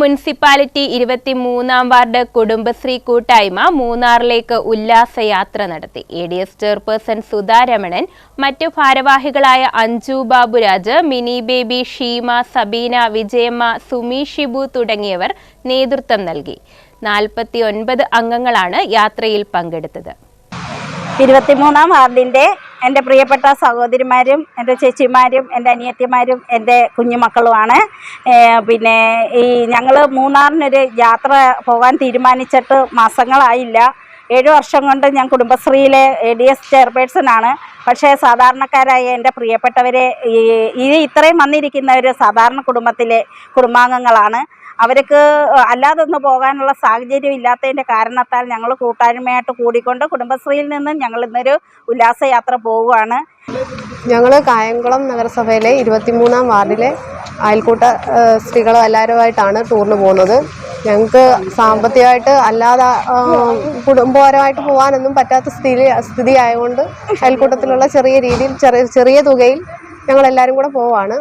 Municipality ഇരുപത്തിമൂന്നാം ward Kudumbashree കൂട്ടായ്മ മൂന്നാറിലേക്ക് ഉല്ലാസയാത്ര നടത്തി. A D S chairperson Sudharamanan മറ്റു ഭാരവാഹികളായ അഞ്ജു ബാബുരാജ് മിനി ബേബി ഷീമ സബീന വിജയമ്മ സുമി ഷിബു തുടങ്ങിയവർ നേതൃത്വം നൽകി. നാൽപ്പത്തി ഒൻപത് അംഗങ്ങളാണ് യാത്രയിൽ പങ്കെടുത്തത്. ഇരുപത്തിമൂന്നാം വാർഡിന്റെ എന്റെ പ്രിയപ്പെട്ട സഹോദരിമാരും എന്റെ ചേച്ചിമാരും എന്റെ അനിയത്തിമാരും എന്റെ കുഞ്ഞുമക്കളുമാണ്. പിന്നെ ഈ ഞങ്ങൾ മൂന്നാറിനൊരു യാത്ര പോകാൻ തീരുമാനിച്ചിട്ട് മാസങ്ങളായില്ല. ഏഴ് വർഷം കൊണ്ട് ഞാൻ കുടുംബശ്രീയിലെ എ ഡി എസ് ചെയർപേഴ്സണാണ്. പക്ഷേ സാധാരണക്കാരായ എന്റെ പ്രിയപ്പെട്ടവരെ ഈ ഇത്രയും വന്നിരിക്കുന്നവർ സാധാരണ കുടുംബത്തിലെ കുടുംബാംഗങ്ങളാണ്. അവർക്ക് അല്ലാതെ ഒന്ന് പോകാനുള്ള സാഹചര്യം ഇല്ലാത്തതിന്റെ കാരണത്താൽ ഞങ്ങൾ കൂട്ടായ്മയായിട്ട് കൂടിക്കൊണ്ട് കുടുംബശ്രീയിൽ നിന്നും ഞങ്ങൾ ഇന്നൊരു ഉല്ലാസയാത്ര പോവുകയാണ്. ഞങ്ങൾ കായംകുളം നഗരസഭയിലെ ഇരുപത്തിമൂന്നാം വാർഡിലെ അയൽക്കൂട്ട സ്ത്രീകൾ എല്ലാവരുമായിട്ടാണ് ടൂറിന് പോകുന്നത്. ഞങ്ങൾക്ക് സാമ്പത്തികമായിട്ട് അല്ലാതെ കുടുംബപരമായിട്ട് പോകാനൊന്നും പറ്റാത്ത സ്ഥിതി സ്ഥിതി ആയതുകൊണ്ട് അയൽക്കൂട്ടത്തിലുള്ള ചെറിയ രീതിയിൽ ചെറിയ ചെറിയ തുകയിൽ ഞങ്ങളെല്ലാവരും കൂടെ പോവാണ്